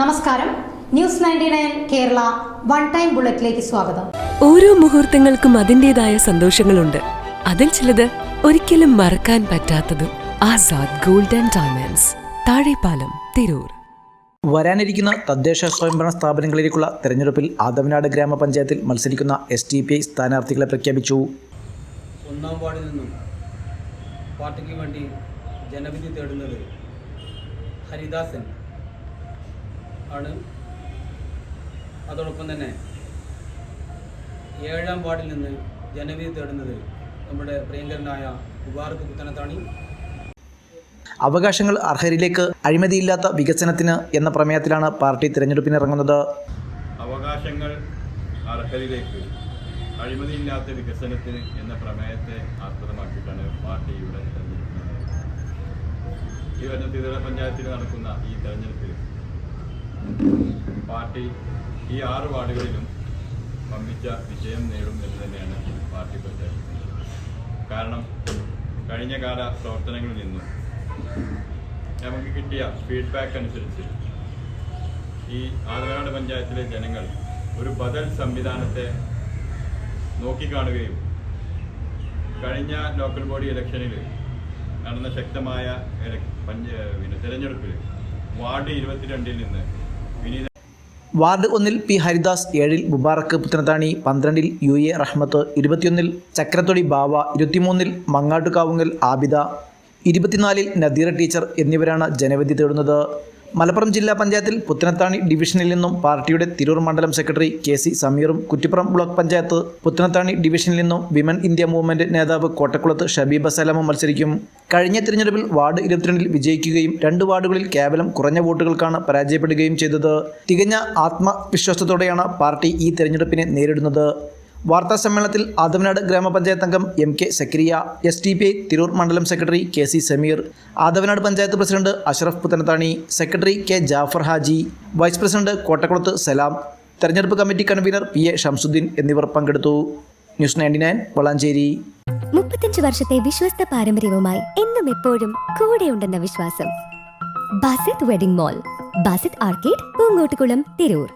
നമസ്കാരം. News ninety nine Kerala one time ബുള്ളറ്റിലേക്ക് സ്വാഗതം. ഓരോ മുഹൂർത്തങ്ങൾക്കും അതിന്റെതായ സന്തോഷങ്ങളുണ്ട്. അതിൽ ചിലത് ഒരിക്കലും മറക്കാൻ പറ്റാത്തതും Azad golden and diamonds Thazhepalam Tirur. വരാനിരിക്കുന്ന തദ്ദേശ സ്വയംഭരണ സ്ഥാപനങ്ങളിലേക്കുള്ള തെരഞ്ഞെടുപ്പിൽ ആദവനാട് ഗ്രാമപഞ്ചായത്തിൽ മത്സരിക്കുന്ന എസ് ടി പി ഐ സ്ഥാനാർത്ഥികളെ പ്രഖ്യാപിച്ചു. ഒന്നാം വാർഡിൽ നിന്നും പാർട്ടിക്ക് വേണ്ടി ജനവിധി തേടുന്നത് ഹരിദാസൻ. ആണ്. അതോടൊപ്പം തന്നെ ഏഴാം വാർഡിൽ നിന്ന് ജനവിധി തേടുന്നത് നമ്മുടെ പ്രിയങ്കരനായ ഉപാർക്ക് പുത്തനത്താണി. അവകാശങ്ങൾ അർഹരിലേക്ക് അഴിമതിയില്ലാത്ത വികസനത്തിന് എന്ന പ്രമേയത്തിലാണ് പാർട്ടി തിരഞ്ഞെടുപ്പിനിറങ്ങുന്നത്. അവകാശങ്ങൾ അർഹരിലേക്ക് അഴിമതിയില്ലാത്ത വികസനത്തിന് എന്ന പ്രമേയത്തെ ആസ്പദമാക്കിയിട്ടാണ് പാർട്ടി ഇവിടെ തെരഞ്ഞെടുക്കുന്നത്. ഈ വരുന്ന തിരുവല്ല പഞ്ചായത്തിൽ നടക്കുന്ന ഈ തെരഞ്ഞെടുപ്പിൽ പാർട്ടി ഈ ആറ് വാർഡുകളിലും വമ്പിച്ച വിജയം നേടും എന്ന് തന്നെയാണ് പാർട്ടി പ്രഖ്യാപിക്കുന്നത് കാരണം കഴിഞ്ഞ കാല പ്രവർത്തനങ്ങളിൽ നിന്നും നമുക്ക് കിട്ടിയ ഫീഡ്ബാക്ക് അനുസരിച്ച് ഈ ആദവനാട് പഞ്ചായത്തിലെ ജനങ്ങൾ ഒരു ബദൽ സംവിധാനത്തെ നോക്കിക്കാണുകയും കഴിഞ്ഞ ലോക്കൽ ബോഡി ഇലക്ഷനിൽ നടന്ന ശക്തമായ പിന്നെ തിരഞ്ഞെടുപ്പിൽ വാർഡ് ഇരുപത്തിരണ്ടിൽ നിന്ന് വാർഡ് ഒന്നിൽ പി ഹരിദാസ് ഏഴിൽ മുബാറക്ക് പുത്തനത്താണി പന്ത്രണ്ടിൽ യു എ റഹ്മത്ത് ഇരുപത്തിയൊന്നിൽ ചക്രത്തൊടി ബാവ ഇരുപത്തിമൂന്നിൽ മങ്ങാട്ടുകാവുങ്ങൽ ആബിദ ഇരുപത്തിനാലിൽ നദീറ ടീച്ചർ എന്നിവരാണ് ജനവിധി തേടുന്നത്. മലപ്പുറം ജില്ലാ പഞ്ചായത്തിൽ പുത്തനത്താണി ഡിവിഷനിൽ നിന്നും പാർട്ടിയുടെ തിരൂർ മണ്ഡലം സെക്രട്ടറി കെ സി സമീറും കുറ്റിപ്പുറം ബ്ലോക്ക് പഞ്ചായത്ത് പുത്തനത്താണി ഡിവിഷനിൽ നിന്നും വിമൻ ഇന്ത്യ മൂവ്മെന്റ് നേതാവ് കോട്ടക്കുളത്ത് ഷബീബ സലാമും മത്സരിക്കും. കഴിഞ്ഞ തിരഞ്ഞെടുപ്പിൽ വാർഡ് ഇരുപത്തിരണ്ടിൽ വിജയിക്കുകയും രണ്ട് വാർഡുകളിൽ കേവലം കുറഞ്ഞ വോട്ടുകൾക്കാണ് പരാജയപ്പെടുകയും ചെയ്തത്. തികഞ്ഞ ആത്മവിശ്വാസത്തോടെയാണ് പാർട്ടി ഈ തെരഞ്ഞെടുപ്പിനെ നേരിടുന്നത്. വാർത്താ സമ്മേളനത്തിൽ ആദവനാട് ഗ്രാമപഞ്ചായത്ത് അംഗം M K Zakariya S D P I Tirur മണ്ഡലം secretary K C Sameer Athavanad panchayat president Ashraf Puthanathani secretary K Jafar Haji vice president Kottakkulath Salam തെരഞ്ഞെടുപ്പ് committee convener P A Shamsuddin എന്നിവർ പങ്കെടുത്തു. News ninety nine Valanchery. മുപ്പത്തഞ്ച് വർഷത്തെ വിശ്വസ്ത പാരമ്പര്യവുമായി എന്നും എപ്പോഴും കൂടെയുണ്ടെന്ന വിശ്വാസം. Basith wedding mall Basith arcade Poonkottukulam Tirur.